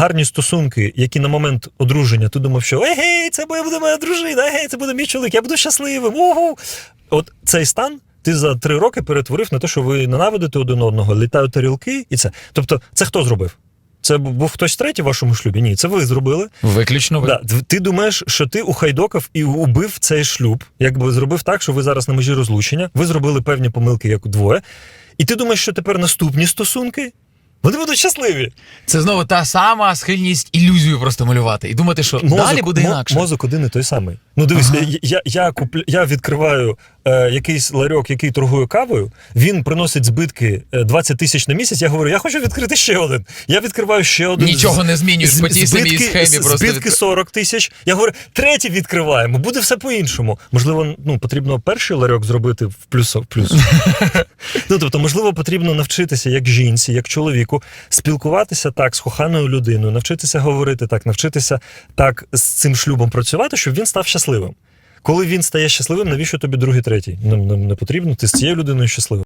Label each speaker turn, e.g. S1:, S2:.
S1: гарні стосунки, які на момент одруження ти думав, що егей, це буде моя дружина, егей, це буде мій чоловік, я буду щасливим. Угу. От цей стан ти за три роки перетворив на те, що ви ненавидите один одного, літають тарілки, і це. Тобто, це хто зробив? Це був хтось третій в вашому шлюбі? Ні, це ви зробили.
S2: Виключно ви.
S1: Да, ти думаєш, що ти ухайдокав і убив цей шлюб, якби зробив так, що ви зараз на межі розлучення, ви зробили певні помилки, як двоє, і ти думаєш, що тепер наступні стосунки вони будуть щасливі.
S2: Це знову та сама схильність ілюзію просто малювати і думати, що далі буде інакше.
S1: Мозок один і той самий. Ну дивись,
S2: Ага.
S1: я, я, я, купля, я відкриваю е, якийсь ларьок, який торгує кавою. Він приносить збитки е, 20 тисяч на місяць. Я говорю, я хочу відкрити ще один. Я відкриваю ще один.
S2: Нічого не змінюєш по тій самій схемі. Просто
S1: збитки 40 тисяч. Я говорю, третій відкриваємо, буде все по-іншому. Можливо, ну потрібно перший ларьок зробити в плюс. В плюс. ну тобто, можливо, потрібно навчитися як жінці, як чоловіку, спілкуватися так з коханою людиною, навчитися говорити так, навчитися так з цим шлюбом працювати, щоб він став щасливим. Коли він стає щасливим, навіщо тобі другий, третій? Не, не потрібно, ти з цією людиною щасливим.